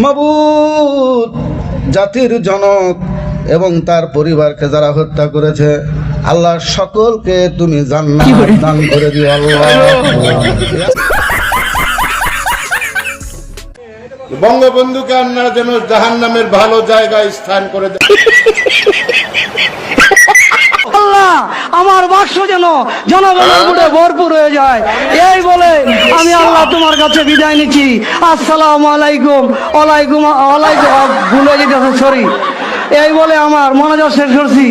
মাবুদ জাতির জনক এবং তার পরিবারকে যারা হত্যা করেছে আল্লাহ সকলকে তুমি জান্নাত দান করে দিও আল্লাহ। বঙ্গবন্ধুকে আপনারা যেন জাহান নামের ভালো জায়গায় স্থান করে দেন। আল্লাহ আমার বাক্স যেন জনগণের বুড়ে ভরপুর হয়ে যায়। এই বলে আমি আল্লাহ তোমার কাছে বিদায় নিচ্ছি। আসসালামু আলাইকুম। ওয়ালাইকুম ওয়ালাইকুম ভুলে যেতেছে সরি এই বলে আমার মনোযোগ শেষ করছি।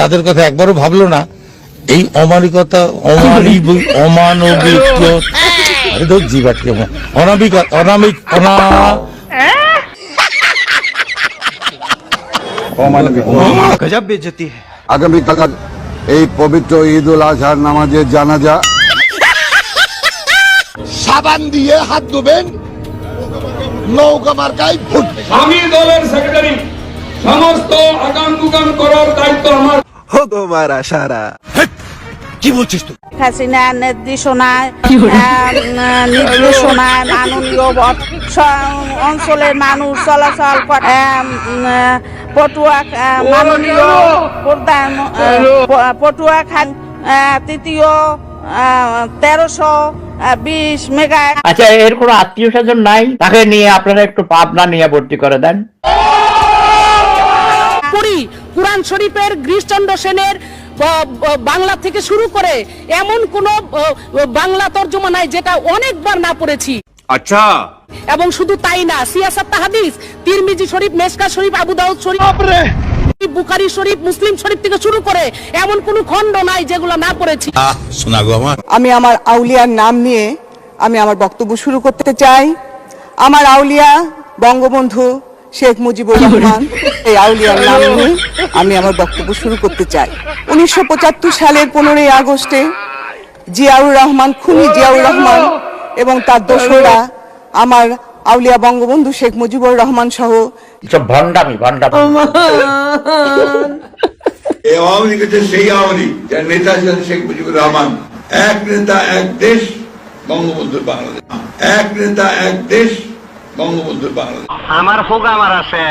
তাদের কথা একবারও ভাবলো না। এই অমানিকতা অমানবিক অমানবিক জিবাটকে অনামিক অনামিক অনা আগামীকাল এই পবিত্র ঈদ উল আজহার নামাজের জানাজা। সাবান দিয়ে হাত ধুবেন নৌকা মার্কায় ফুট আমি দলের সেক্রেটারি সমস্ত আগাম দুগাম করার দায়িত্ব আমার। হাসিনা নির্দেশনায় নির্দেশনায় মাননীয় অঞ্চলের মানুষ চলাচল করে পটুয়া মাননীয় প্রধান পটুয়া খান তৃতীয় তেরোশো বিশ মেগা আচ্ছা এর কোনো আত্মীয় স্বজন নাই? তাকে নিয়ে আপনারা একটু পাবনা নিয়ে ভর্তি করে দেন। পড়ি কোরআন শরীফের গিরিশচন্দ্র সেনের বাংলা থেকে শুরু করে এমন কোন বাংলা তর্জমা নাই যেটা অনেকবার না পড়েছি। আচ্ছা। এবং শুধু তাই না সিয়াসাত তাহাদিস তিরমিজি শরীফ মেসকা শরীফ আবু দাউদ শরীফ বুখারি শরীফ মুসলিম শরীফ থেকে শুরু করে এমন কোন খণ্ড নাই যেগুলো না পড়েছি। শোনা গো আমার। আমি আমার আউলিয়ার নাম নিয়ে আমি আমার বক্তব্য শুরু করতে চাই। আমার আউলিয়া বঙ্গবন্ধু শেখ মুজিবুর রহমান এই আউলিয়ার নাম নিয়ে আমি আমার বক্তব্য শুরু করতে চাই। উনিশশো পঁচাত্তর সালের পনেরোই আগস্টে জিয়াউর রহমান খুনি জিয়াউর রহমান এবং তার দোসরা আমার আউলিয়া বঙ্গবন্ধু শেখ মুজিবুর রহমান সহ সব ভণ্ডামি ভণ্ডামি আওয়ামী লীগ সেই আওয়ামী যার নেতা ছিলেন শেখ মুজিবুর রহমান। এক নেতা এক দেশ বঙ্গবন্ধুর বাংলাদেশ। এক নেতা এক দেশ বঙ্গবন্ধুর বাংলাদেশ। আমার হোক আমার আছে।